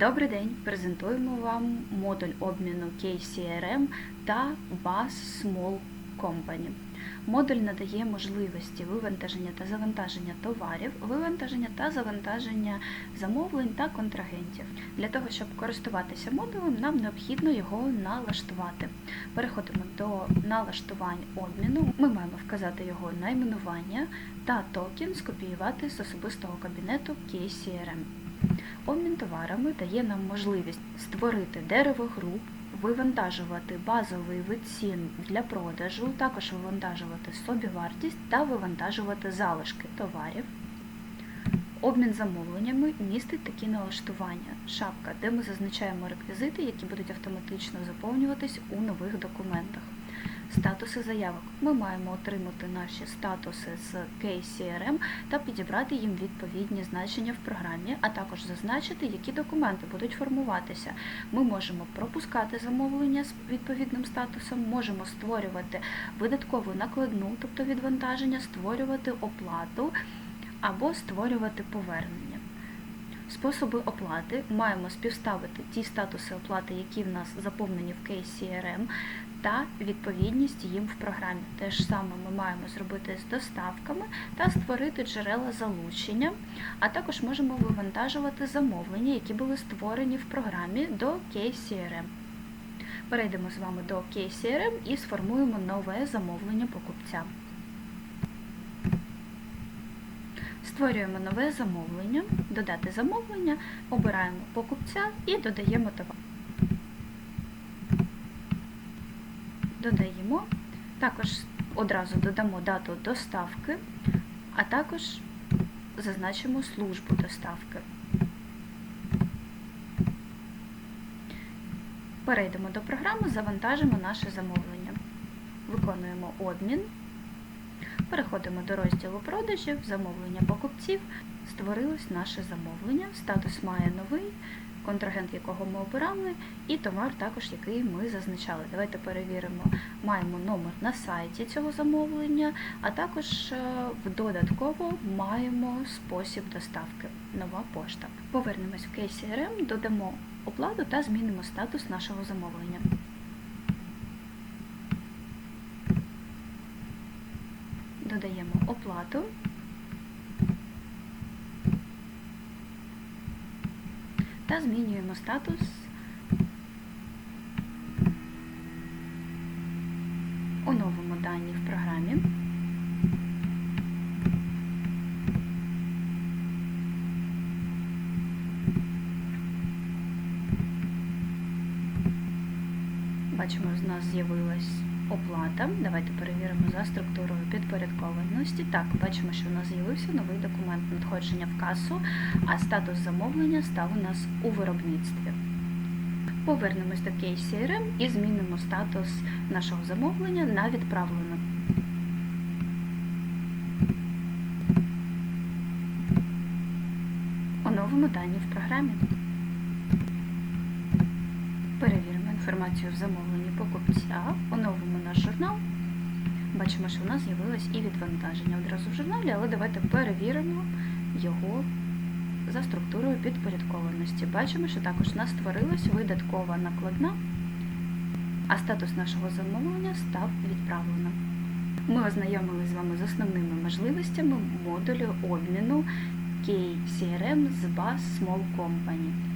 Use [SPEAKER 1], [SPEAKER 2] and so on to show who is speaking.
[SPEAKER 1] Добрий день! Презентуємо вам модуль обміну KCRM та BAS Small Company. Модуль надає можливості вивантаження та завантаження товарів, вивантаження та завантаження замовлень та контрагентів. Для того, щоб користуватися модулем, нам необхідно його налаштувати. Переходимо до налаштувань обміну. Ми маємо вказати його найменування та токен скопіювати з особистого кабінету KCRM. Обмін товарами дає нам можливість створити дерево груп, вивантажувати базовий вид цін для продажу, також вивантажувати собівартість та вивантажувати залишки товарів. Обмін замовленнями містить такі налаштування. Шапка, де ми зазначаємо реквізити, які будуть автоматично заповнюватись у нових документах. Статуси заявок. Ми маємо отримати наші статуси з KCRM та підібрати їм відповідні значення в програмі, а також зазначити, які документи будуть формуватися. Ми можемо пропускати замовлення з відповідним статусом, можемо створювати видаткову накладну, тобто відвантаження, створювати оплату або створювати повернення. Способи оплати маємо співставити ті статуси оплати, які в нас заповнені в KCRM, та відповідність їм в програмі. Те ж саме ми маємо зробити з доставками та створити джерела залучення, а також можемо вивантажувати замовлення, які були створені в програмі до KCRM. Перейдемо з вами до KCRM і сформуємо нове замовлення покупця. Створюємо нове замовлення, додати замовлення, обираємо покупця і додаємо товар. Додаємо, також одразу додамо дату доставки, а також зазначимо службу доставки. Перейдемо до програми, завантажимо наше замовлення. Виконуємо обмін. Переходимо до розділу продажів, замовлення покупців. Створилось наше замовлення. Статус має новий, контрагент, якого ми обирали, і товар також, який ми зазначали. Давайте перевіримо. Маємо номер на сайті цього замовлення, а також в додатково маємо спосіб доставки. Нова пошта. Повернемось в KCRM, додамо оплату та змінимо статус нашого замовлення. Додаємо оплату. Та змінюємо статус оновимо дані в програмі. Бачимо, з нас з'явилась оплата. Давайте перевіримо за структурою підпорядкованості. Так, бачимо, що у нас з'явився новий документ надходження в касу, а статус замовлення став у нас у виробництві. Повернемось до KCRM і змінимо статус нашого замовлення на відправлено. Оновимо дані в програмі. Перевіримо інформацію в замовленні покупця, оновимо наш журнал. Бачимо, що у нас з'явилось і відвантаження одразу в журналі, але давайте перевіримо його за структурою підпорядкованості. Бачимо, що також у нас створилась видаткова накладна, а статус нашого замовлення став відправлено. Ми ознайомилися з вами з основними можливостями модулю обміну KCRM з BAS Small Company.